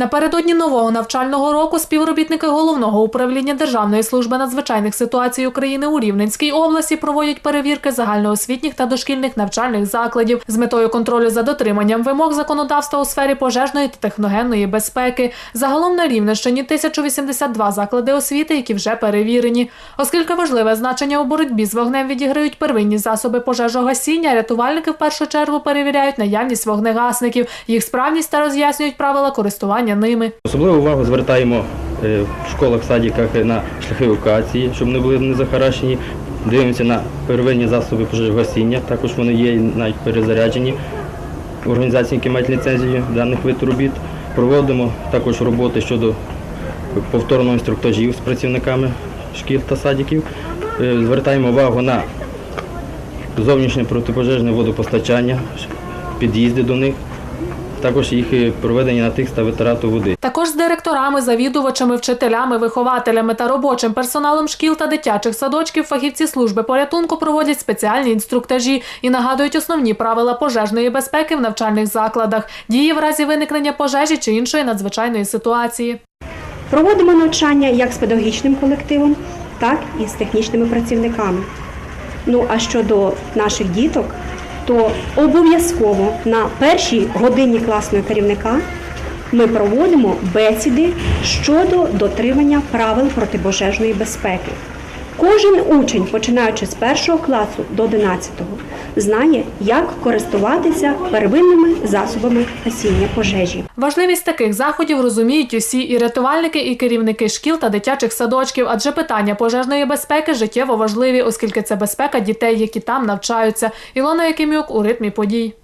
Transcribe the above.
Напередодні нового навчального року співробітники головного управління Державної служби надзвичайних ситуацій України у Рівненській області проводять перевірки загальноосвітніх та дошкільних навчальних закладів з метою контролю за дотриманням вимог законодавства у сфері пожежної та техногенної безпеки. Загалом на Рівненщині 1082 заклади освіти, які вже перевірені. Оскільки важливе значення у боротьбі з вогнем відіграють первинні засоби пожежогасіння, рятувальники в першу чергу перевіряють наявність вогнегасників, їх справність та роз'яснюють правила користування ними. Особливу увагу звертаємо е, в школах, садиках на шляхи евакуації, щоб не були не захарашені. Дивимося на первинні засоби пожежогасіння, також вони є навіть перезаряджені. Організації, які мають ліцензію даних вид робіт. Проводимо також роботи щодо повторного інструктажів з працівниками шкіл та садиків. Е, Звертаємо увагу на зовнішнє протипожежне водопостачання, під'їзди до них, також їх проведення на тих та витрату води. Також з директорами, завідувачами, вчителями, вихователями та робочим персоналом шкіл та дитячих садочків фахівці служби порятунку проводять спеціальні інструктажі і нагадують основні правила пожежної безпеки в навчальних закладах, дії в разі виникнення пожежі чи іншої надзвичайної ситуації. Проводимо навчання як з педагогічним колективом, так і з технічними працівниками. Ну а щодо наших діток, то обов'язково на першій годині класного керівника ми проводимо бесіди щодо дотримання правил протипожежної безпеки. Кожен учень, починаючи з першого класу до 11, знає, як користуватися первинними засобами гасіння пожежі. Важливість таких заходів розуміють усі і рятувальники, і керівники шкіл та дитячих садочків, адже питання пожежної безпеки життєво важливі, оскільки це безпека дітей, які там навчаються. Ілона Якимюк у ритмі подій.